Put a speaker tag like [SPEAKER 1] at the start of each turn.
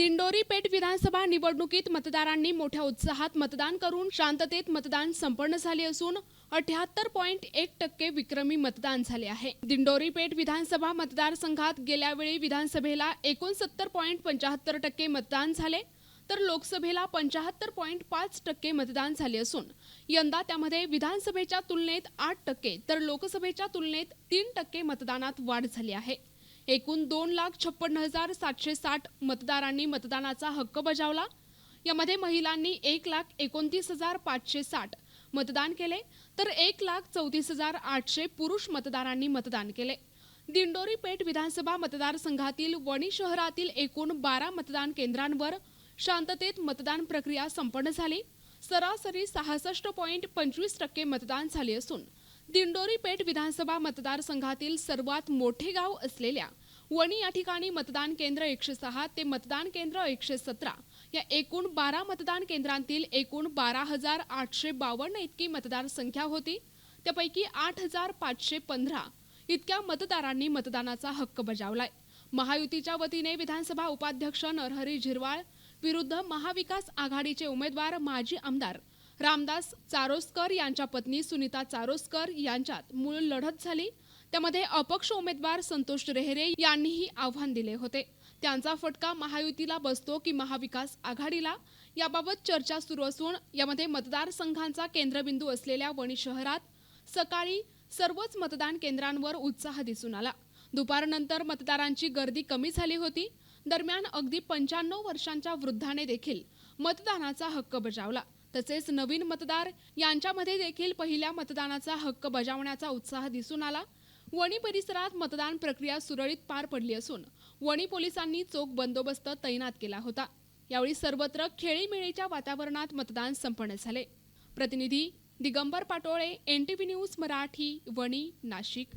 [SPEAKER 1] पेठ विधानसभा निवडणुकीत मतदारांनी मोठ्या उत्साहात मतदान करून शांततेत मतदान संपन्न झाले असून अठ्याहत्तर पॉईंट एक टक्के विक्रमी मतदान झाले आहे. दिंडोरी पेठ विधानसभा मतदारसंघात गेल्यावेळी विधानसभेला एकोणसत्तर पॉईंट पंचाहत्तर टक्के मतदान झाले तर लोकसभेला पंचाहत्तर पॉईंट पाच टक्के मतदान झाले असून यंदा त्यामध्ये विधानसभेच्या तुलनेत आठ टक्के तर लोकसभेच्या तुलनेत तीन टक्के मतदानात वाढ झाली आहे. एकूण दोन लाख छप्पन्न हजार सातशे साठ मतदारांनी मतदानाचा हक्क बजावला. यामध्ये महिलांनी एक लाख एकोणतीस हजार पाचशे साठ मतदान केले तर एक लाख चौतीस हजार आठशे पुरुष मतदारांनी मतदान केले. दिंडोरी पेठ विधानसभा मतदारसंघातील वणी शहरातील एकूण बारा मतदान केंद्रांवर शांततेत मतदान प्रक्रिया संपन्न झाली. सरासरी सहासष्ट पॉईंट पंचवीस टक्के मतदान झाले असून दिंडोरी पेठ विधानसभा मतदारसंघातील सर्वात मोठे गाव असलेल्या वणी या ठिकाणी मतदान केंद्र एकशे सहा ते मतदान केंद्र एकशे सतरा. या एकूण बारा मतदान केंद्रांतील एकूण बारा हजार आठशे बावन्न इतकी मतदार संख्या होती. त्यापैकी आठ हजार पाचशे पंधरा इतक्या मतदारांनी मतदानाचा हक्क बजावलाय. महायुतीच्या वतीने विधानसभा उपाध्यक्ष नरहरी झिरवाळ विरुद्ध महाविकास आघाडीचे उमेदवार माजी आमदार रामदास चारोस्कर यांच्या पत्नी सुनीता चारोस्कर यांच्यात मूळ लढत झाली. त्यामध्ये अपक्ष उमेदवार संतोष रेहरे यांनीही आव्हान दिले होते. त्यांचा फटका महायुतीला बसतो की महाविकास आघाडीला? याबाबत चर्चा सुरू असून यामध्ये मतदारसंघांचा केंद्रबिंदू असलेल्या वणी शहरात सकाळी सर्वच मतदान केंद्रांवर उत्साह दिसून आला. दुपारनंतर मतदारांची गर्दी कमी झाली होती. दरम्यान अगदी पंच्याण्णव वर्षांच्या वृद्धाने देखील मतदानाचा हक्क बजावला. तसेच नवीन मतदार यांच्यामध्ये देखील पहिल्या मतदानाचा हक्क बजावण्याचा उत्साह दिसून आला. वणी परिसरात मतदान प्रक्रिया सुरळीत पार पडली असून वणी पोलिसांनी चोख बंदोबस्त तैनात केला होता. यावेळी सर्वत्र खेळीमेळीच्या वातावरणात मतदान संपन्न झाले. प्रतिनिधी दिगंबर पाटोळे एनटीव्ही न्यूज मराठी वणी नाशिक.